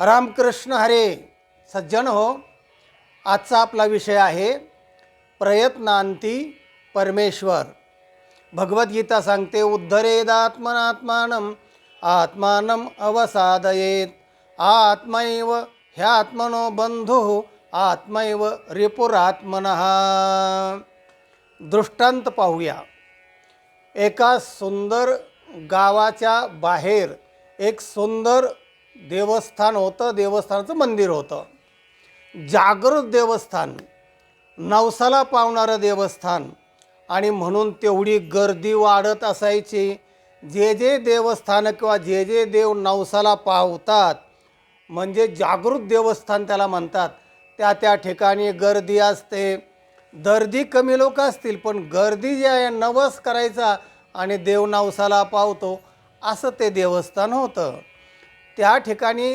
रामकृष्ण हरे सज्जन हो. आजचा आपला विषय आहे प्रयत्नांती परमेश्वर. भगवद्गीता सांगते उद्धरेदात्मनात्मानं आत्मानं अवसादयेत. आत्मैव ह्यात्मनो बंधू आत्मैव रिपुरात्मन. दृष्टांत पाहूया. एका सुंदर गावाच्या बाहेर एक सुंदर देवस्थान होतं देवस्थानाचं मंदिर होतं. जागृत देवस्थान नवसाला पावणारं देवस्थान आणि म्हणून तेवढी गर्दी वाढत असायची. जे जे देवस्थानं किंवा जे जे देव नवसाला पावतात म्हणजे जागृत देवस्थान त्याला म्हणतात. त्या त्या ठिकाणी गर्दी असते. दर्दी कमी लोक असतील पण गर्दी जी आहे नवस करायचा आणि देव नवसाला पावतो. असं ते देवस्थान होतं. त्या ठिकाणी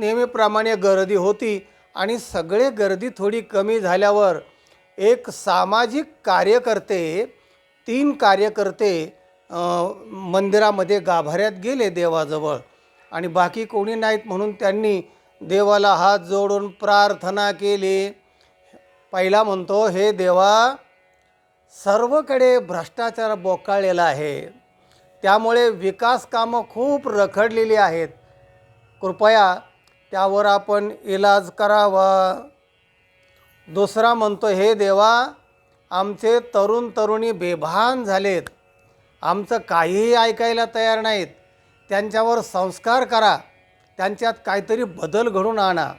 नेहमीप्रमाणे गर्दी होती आणि सगळे गर्दी थोडी कमी झाल्यावर एक सामाजिक कार्यकर्ते तीन कार्यकर्ते मंदिरामध्ये गाभाऱ्यात गेले देवाजवळ. आणि बाकी कोणी नाहीत म्हणून त्यांनी देवाला हात जोडून प्रार्थना केली. पहिला म्हणतो हे देवा सर्वकडे भ्रष्टाचार बोकाळलेला आहे. त्यामुळे विकास कामं खूप रखडलेली आहेत. कृपया त्यावर आपण इलाज करावा. दुसरा म्हणतो हे देवा आमचे तरुण तरुणी बेभान झालेत. आमचं काहीही ऐकायला तयार नाहीत. त्यांच्यावर संस्कार करा. त्यांच्यात काहीतरी बदल घडून आणा.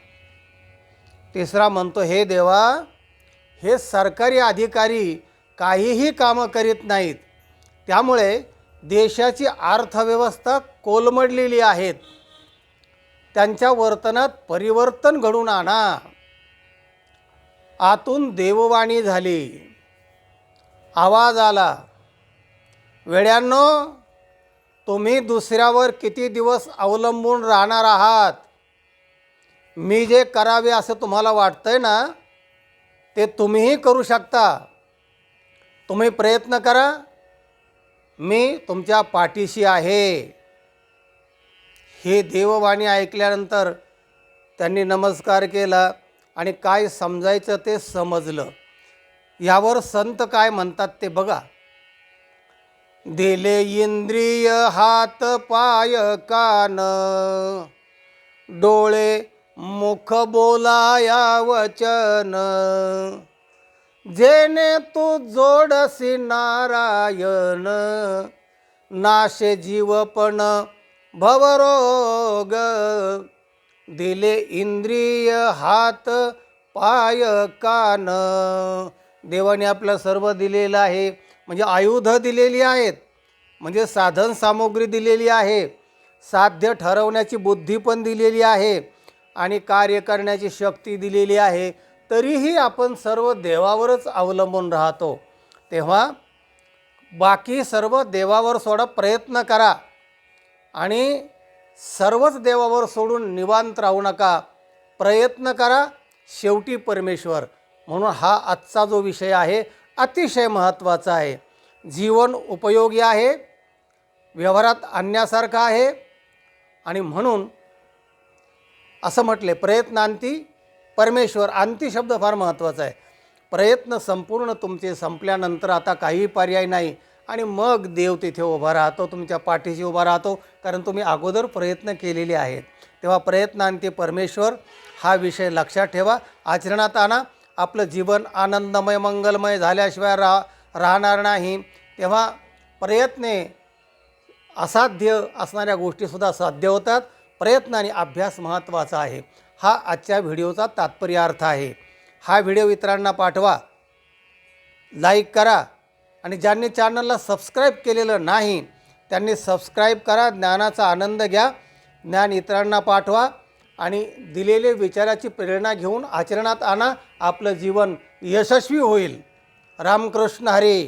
तिसरा म्हणतो हे देवा हे सरकारी अधिकारी काहीही कामं करीत नाहीत. त्यामुळे देशाची अर्थव्यवस्था कोलमडलेली आहेत त्यांच्या वर्तनात परिवर्तन घडून आणा. आतून देववाणी झाली. आवाज आला. वेड्यांनो तुम्ही दुसऱ्यावर किती दिवस अवलंबून राहणार आहात? मी जे करावे असं तुम्हाला वाटतंय ना ते तुम्हीही करू शकता. तुम्ही प्रयत्न करा. मी तुमच्या पाठीशी आहे. हे देववाणी ऐकल्यानंतर त्यांनी नमस्कार केला आणि काय समजायचं ते समजलं. यावर संत काय म्हणतात ते बघा. दिले इंद्रिय हात पाय कान डोळे मुख बोलाया वचन. जेने तू जोडसी नारायण नाशे जीवपण भवरोग। दिले इंद्रिय हात पाय कान। देवाने आपलं सर्व दिलेलं आहे. म्हणजे आयुध दिलेली आहेत. म्हणजे साधन सामुग्री दिलेली आहे. साध्य ठरवण्याची बुद्धी पण दिलेली आहे. आणि कार्य करण्याची शक्ती दिलेली आहे. तरीही आपण सर्व देवावरच अवलंबून राहतो. तेव्हा बाकी सर्व देवावर सोडा प्रयत्न करा. आणि सर्वच देवावर सोडून निवांत राहू नका. प्रयत्न करा शेवटी परमेश्वर. म्हणून हा आजचा जो विषय आहे अतिशय महत्त्वाचा आहे. जीवन उपयोगी आहे व्यवहारात आणण्यासारखं आहे आणि म्हणून असं म्हटले प्रयत्नांती परमेश्वर अंती शब्द फार महत्त्वाचा आहे. प्रयत्न संपूर्ण तुमचे संपल्यानंतर आता काही पर्याय नाही. आणि मग देव तिथे उभा राहतो तुमच्या पाठीशी उभा राहतो कारण तुम्ही अगोदर प्रयत्न केलेले आहेत. तेव्हा प्रयत्नांती परमेश्वर हा विषय लक्षात ठेवा. आचरणात आणा. आपलं जीवन आनंदमय मंगलमय झाल्याशिवाय रा राहणार नाही. तेव्हा प्रयत्ने असाध्य असणाऱ्या गोष्टीसुद्धा साध्य होतात. प्रयत्न आणि अभ्यास महत्त्वाचा आहे. हा आजच्या व्हिडिओचा तात्पर्य अर्थ आहे. हा व्हिडिओ इतरांना पाठवा. लाईक करा. आणि ज्यांनी चॅनलला सबस्क्राईब केलेलं नाही त्यांनी सबस्क्राईब करा ज्ञानाचा आनंद घ्या ज्ञान इतरांना पाठवा आणि दिलेले विचाराची प्रेरणा घेऊन आचरणात आणा. आपलं जीवन यशस्वी होईल. रामकृष्ण हरे.